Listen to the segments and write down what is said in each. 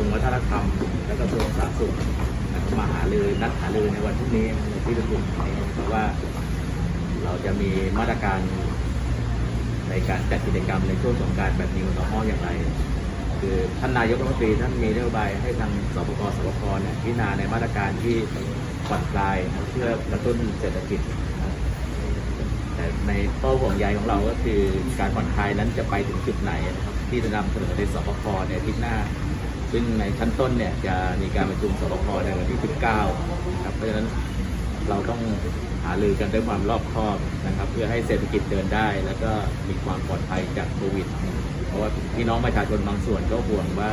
วงวัฒนธรรม และกระทรวงสาธารณสุขมาหารือนัดหารือในวันพรุ่งนี้ในที่ประชุมเพราะว่าเราจะมีมาตรการในการจัดกิจกรรมในช่วงสงการแบบนี้มันต้องอย่างไร คือท่านนายกรัฐมนตรีท่านมีนโยบายให้ทางสปกสปคเนี่ยพิจารณาในมาตรการที่ผ่อนคลายเพื่อกระตุ้นเศรษฐกิจแต่ในเป้าห่วงใยของเราก็คือการผ่อนคลายนั้นจะไปถึงจุดไหน ที่จะนำเสนอในสปคในอาทิตย์หน้า ซึ่งในชั้นต้นเนี่ยจะมีการประชุมสปคในวันที่ 19นะครับเพราะฉะนั้นเราต้องหารือกันด้วยความรอบคอบนะครับ เพื่อให้เศรษฐกิจเดินได้ แล้วก็มีความปลอดภัยจากโควิด เพราะว่าพี่น้องประชาชนบางส่วนก็ห่วงว่า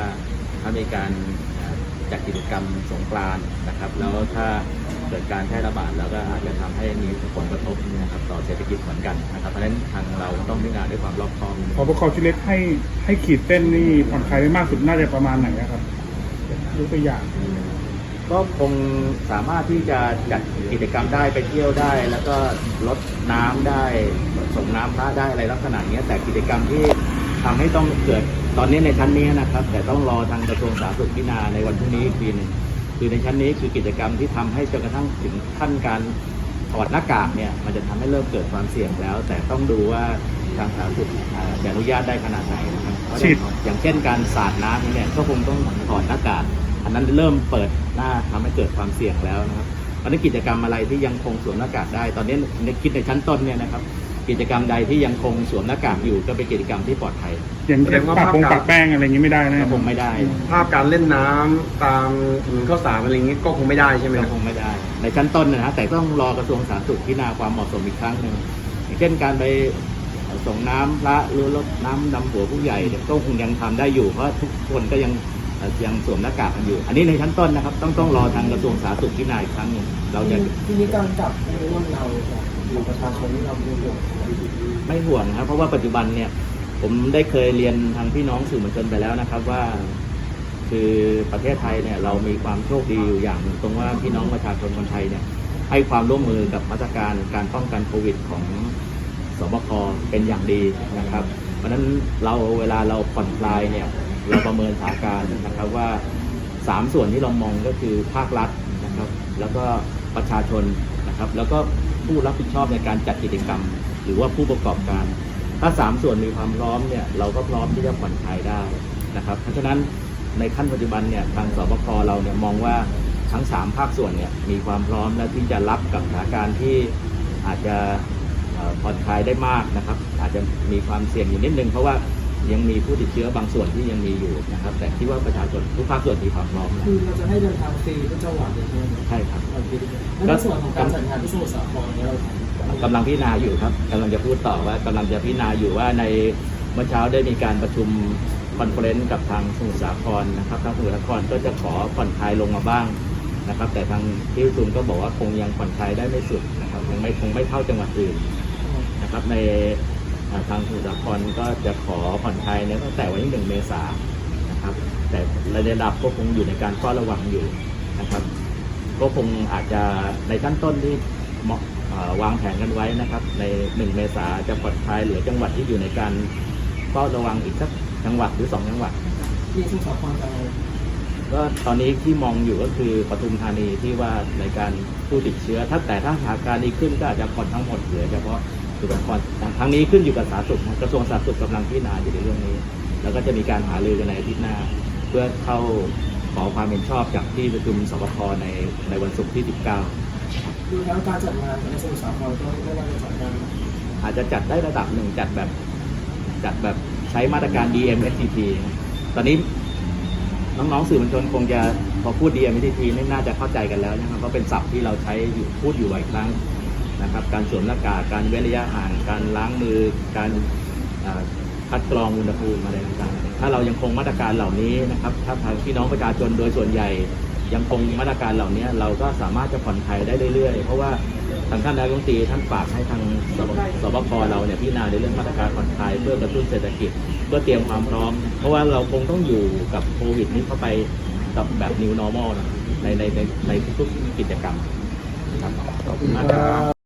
ถ้ามีการจัดกิจกรรมสงกรานต์นะครับ แล้วถ้า เกิดการแพร่ระบาดแล้วก็อาจจะทำให้มีผลกระทบนะครับต่อเศรษฐกิจเหมือนกันนะครับเพราะฉะนั้นทางเราต้องพิจารณาด้วยความรอบคอบพบคชุดเล็กให้ให้ขีดเส้นนี่ผ่อนคลายได้มากสุดน่าจะประมาณไหนอะครับยกตัวอย่างก็คงสามารถที่จะจัดกิจกรรมได้ไปเที่ยวได้ แล้วก็ลดน้ำได้ส่งน้ำพระได้อะไรลักษณะเนี้ยแต่กิจกรรมที่ทำให้ต้องเกิดตอนนี้ในชั้นนี้นะครับ แต่ต้องรอทางกระทรวงสาธารณสุขพิจารณาในวันพรุ่งนี้อีกทีหนึง คือในชั้นนี้คือกิจกรรมที่ทำให้จนกระทั่งถึงขั้นการถอดหน้ากากเนี่ยมันจะทำให้เริ่มเกิดความเสี่ยงแล้ว แต่ต้องดูว่าทางสาธารณสุขอ่าจะอนุญาตได้ขนาดไหนนะครับเพราะฉีดอย่างเช่นการสาดน้ำเนี่ยก็คงต้องถอดหน้ากากอันนั้นเริ่มเปิดหน้าทำให้เกิดความเสี่ยงแล้วนะครับตอนนี้กิจกรรมอะไรที่ยังคงสวมหน้ากากได้ ตอนนี้ในคิดในชั้นต้นเนี่ยนะครับ กิจกรรมใดที่ยังคงสวมหน้ากากอยู่ก็เป็นกิจกรรมที่ปลอดภัยอย่างเช่นปากปงปากแป้งอะไรอย่างนี้ไม่ได้นะก็คงไม่ได้ภาพการเล่นน้ำตามถนนข้าวสารอะไรอย่างงี้ก็คงไม่ได้ใช่ไหมก็ครับ คงไม่ได้ ในชั้นต้นนะฮะแต่ต้องรอกระทรวงสาธารณสุขพิจารณาความเหมาะสมอีกครั้งหนึ่งอย่างเช่นการไปส่งน้ำพระหรือรดน้ำดำหัวผู้ใหญ่เนี่ยก็คงยังทำได้อยู่เพราะทุกคนก็ยังเอ่อยังสวมหน้ากากกันอยู่ อันนี้ในชั้นต้นนะครับ ต้องต้องรอทางกระทรวงสาธารณสุขพิจารณาอีกครั้งหนึ่งเราจะ ทีนี้การจับในเรื่องเรา อยู่ประชาชนที่เราดูอยู่ไม่ห่วงครับเพราะว่าปัจจุบันเนี่ยผมได้เคยเรียนทางพี่น้องสื่อมวลชนไปแล้วนะครับว่า คือประเทศไทยเนี่ยเรามีความโชคดีอยู่อย่างตรงว่าพี่น้องประชาชนคนไทยเนี่ยให้ความร่วมมือกับมาตรการการป้องกันโควิดของสบคเป็นอย่างดีนะครับ เพราะฉะนั้นเราเวลาเราผ่อนคลายเนี่ยเราประเมินสถานการณ์นะครับว่าสามส่วนที่เรามองก็คือภาครัฐนะครับ แล้วก็ประชาชนนะครับ แล้วก็ ผู้รับผิดชอบในการจัดกิจกรรม หรือว่าผู้ประกอบการ ถ้าสามส่วนมีความพร้อมเนี่ยเราก็พร้อมที่จะผ่อนคลายได้นะครับเพราะฉะนั้นในขั้นปัจจุบันเนี่ยทางสบคเราเนี่ยมองว่าทั้งสามภาคส่วนเนี่ยมีความพร้อมและที่จะรับกับสถานการณ์ที่อาจจะผ่อนคลายได้มากนะครับ อาจจะมีความเสี่ยงอยู่นิดนึงเพราะว่า ยังมีผู้ติดเชื้อบางส่วนที่ยังมีอยู่นะครับ แต่ที่ว่าประชาชนทุกภาคส่วนมีความพร้อมนะคือเราจะให้เดินทางฟรีทุกจังหวัดเลยใช่ไหมครับใช่ครับโอเคแล้วในส่วนของการจัดงานที่สมุทรสาครเนี่ยเราทำกำลังพิจารณาอยู่ครับกำลังจะพูดต่อว่ากำลังจะพิจารณาอยู่ว่าในเมื่อเช้าได้มีการประชุมคอนเฟอเรนซ์กับทางสมุทรสาครนะครับทางสมุทรสาครก็จะขอผ่อนคลายลงมาบ้างนะครับ แต่ทางที่ประชุมก็บอกว่าคงยังผ่อนคลายได้ไม่สุดนะครับยังไม่คงไม่เท่าจังหวัดอื่นนะครับในอ่า ทางสมุทรสาครก็จะขอผ่อนคลายเนี่ยตั้งแต่วันที่หนึ่งเมษายนนะครับ แต่ระดับก็คงอยู่ในการเฝ้าระวังอยู่นะครับ ก็คงอาจจะในขั้นต้นที่เหมาะเอ่อวางแผนกันไว้นะครับ ในหนึ่งเมษาจะผ่อนคลายเหลือจังหวัดที่อยู่ในการเฝ้าระวังอีกสักจังหวัดหรือสองจังหวัดที่สมุทรสาครจะก็ตอนนี้ที่มองอยู่ก็คือปทุมธานีที่ว่าในการผู้ติดเชื้อ ถ้าแต่ถ้าสถานการณ์ดีขึ้นก็อาจจะผ่อนทั้งหมดเหลือเฉพาะ สุขภาพทางนี้ขึ้นอยู่กับสาธารณสุขกระทรวงสาธารณสุขกำลังพิจารณาอยู่ในเรื่องนี้ แล้วก็จะมีการหารือกันในอาทิตย์หน้า เพื่อเข้าขอความเห็นชอบจากที่ประชุมสบคในในวันศุกร์ที่ 19 ดูแล้วการจัดงานในสมุทรสาครก็ไม่ว่าจะจัดงานอาจจะจัดได้ระดับหนึ่งจัดแบบจัดแบบใช้มาตรการ DMSTP ตอนนี้น้องๆสื่อมวลชนคงจะพอพูด DMSTP นี่น่าจะเข้าใจกันแล้วนะครับเพราะเป็นศัพท์ที่เราใช้อยู่พูดอยู่บ่อยครั้ง นะครับ การสวมหน้ากากการเว้นระยะห่างการล้างมือ การคัดกรองอุณหภูมิอะไรต่างๆถ้าเรายังคงมาตรการเหล่านี้นะครับ ถ้าทางพี่น้องประชาชนโดยส่วนใหญ่ยังคงมาตรการเหล่านี้เราก็สามารถจะผ่อนคลายได้เรื่อยๆ เพราะว่าทางท่านนายกรัฐมนตรีท่านฝากให้ทางสบคเราเนี่ยพิจารณาในเรื่องมาตรการผ่อนคลายเพื่อกระตุ้นเศรษฐกิจเพื่อเตรียมความพร้อม เพราะว่าเราคงต้องอยู่กับโควิดนี้เข้าไปกับแบบ new normal นะในในในในทุกๆกิจกรรมครับขอบคุณมากครับ